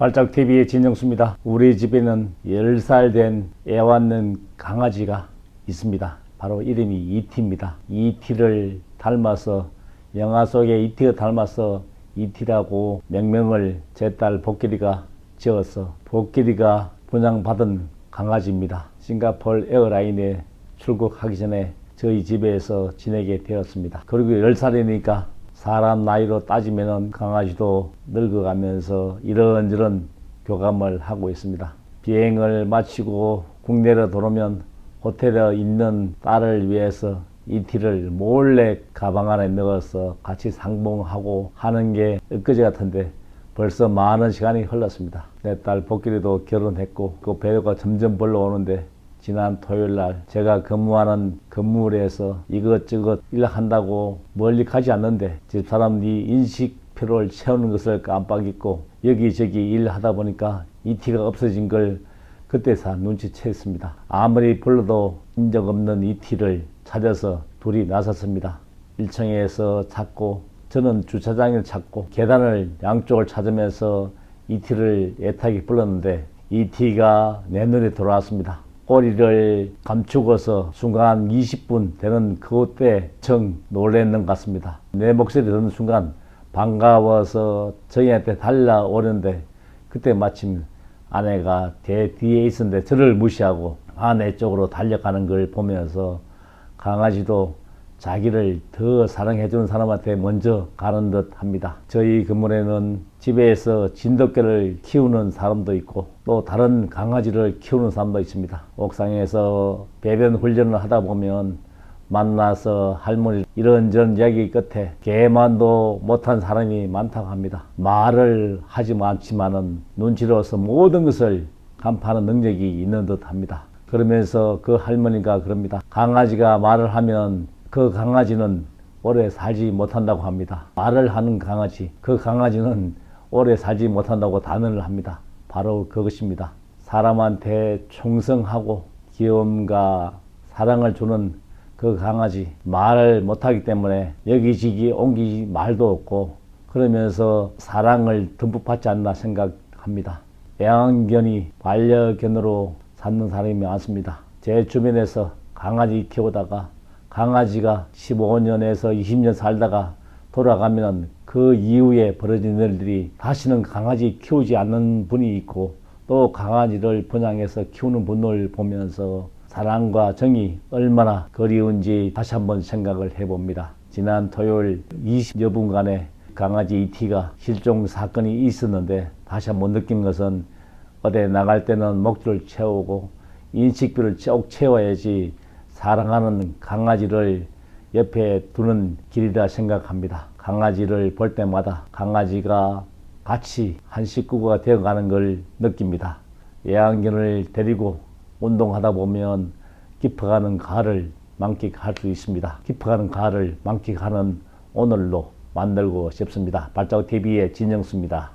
발작TV의 진영수입니다. 우리 집에는 10살 된 애완는 강아지가 있습니다. 바로 이름이 이티입니다. 이티를 닮아서 영화 속의 이티가 닮아서 이티라고 명명을 제 딸 복길이가 지어서 복길이가 분양받은 강아지입니다. 싱가폴 에어라인에 출국하기 전에 저희 집에서 지내게 되었습니다. 그리고 10살이니까 사람 나이로 따지면 강아지도 늙어가면서 이런저런 교감을 하고 있습니다. 비행을 마치고 국내로 돌아오면 호텔에 있는 딸을 위해서 이티를 몰래 가방 안에 넣어서 같이 상봉하고 하는 게 엊그제 같은데 벌써 많은 시간이 흘렀습니다. 내 딸 복길이도 결혼했고 그 배우가 점점 벌러오는데 지난 토요일 날 제가 근무하는 건물에서 이것저것 일한다고 멀리 가지 않는데 집사람이 인식표를 채우는 것을 깜빡 잊고 여기저기 일하다 보니까 이 티가 없어진 걸 그때서 눈치챘습니다. 아무리 불러도 인적 없는 이 티를 찾아서 둘이 나섰습니다. 1층에서 찾고 저는 주차장을 찾고 계단을 양쪽을 찾으면서 이 티를 애타게 불렀는데 이 티가 내 눈에 들어왔습니다. 꼬리를 감추고서 순간 20분 되는 그때 정 놀랬는 것 같습니다. 내 목소리 듣는 순간 반가워서 저희한테 달려오는데 그때 마침 아내가 제 뒤에 있었는데 저를 무시하고 아내 쪽으로 달려가는 걸 보면서 강아지도 자기를 더 사랑해주는 사람한테 먼저 가는 듯 합니다. 저희 건물에는 집에서 진돗개를 키우는 사람도 있고 또 다른 강아지를 키우는 사람도 있습니다. 옥상에서 배변 훈련을 하다 보면 만나서 할머니 이런저런 이야기 끝에 개만도 못한 사람이 많다고 합니다. 말을 하지 않지만은 눈치로서 모든 것을 간파하는 능력이 있는 듯 합니다. 그러면서 그 할머니가 그럽니다. 강아지가 말을 하면 그 강아지는 오래 살지 못한다고 합니다. 말을 하는 강아지, 그 강아지는 오래 살지 못한다고 단언을 합니다. 바로 그것입니다. 사람한테 충성하고 귀여움과 사랑을 주는 그 강아지 말을 못하기 때문에 여기지기 옮기지 말도 없고 그러면서 사랑을 듬뿍 받지 않나 생각합니다. 애완견이 반려견으로 찾는 사람이 많습니다. 제 주변에서 강아지 키우다가 강아지가 15년에서 20년 살다가 돌아가면 그 이후에 벌어진 일들이 다시는 강아지 키우지 않는 분이 있고 또 강아지를 분양해서 키우는 분을 보면서 사랑과 정이 얼마나 그리운지 다시 한번 생각을 해봅니다. 지난 토요일 20여 분간의 강아지 이티가 실종 사건이 있었는데 다시 한번 느낀 것은 어디 나갈 때는 목줄을 채우고 인식비를 쭉 채워야지 사랑하는 강아지를 옆에 두는 길이라 생각합니다. 강아지를 볼 때마다 강아지가 같이 한 식구가 되어가는 걸 느낍니다. 애완견을 데리고 운동하다 보면 깊어가는 가을을 만끽할 수 있습니다. 깊어가는 가을을 만끽하는 오늘로 만들고 싶습니다. 발자국 TV의 진영수입니다.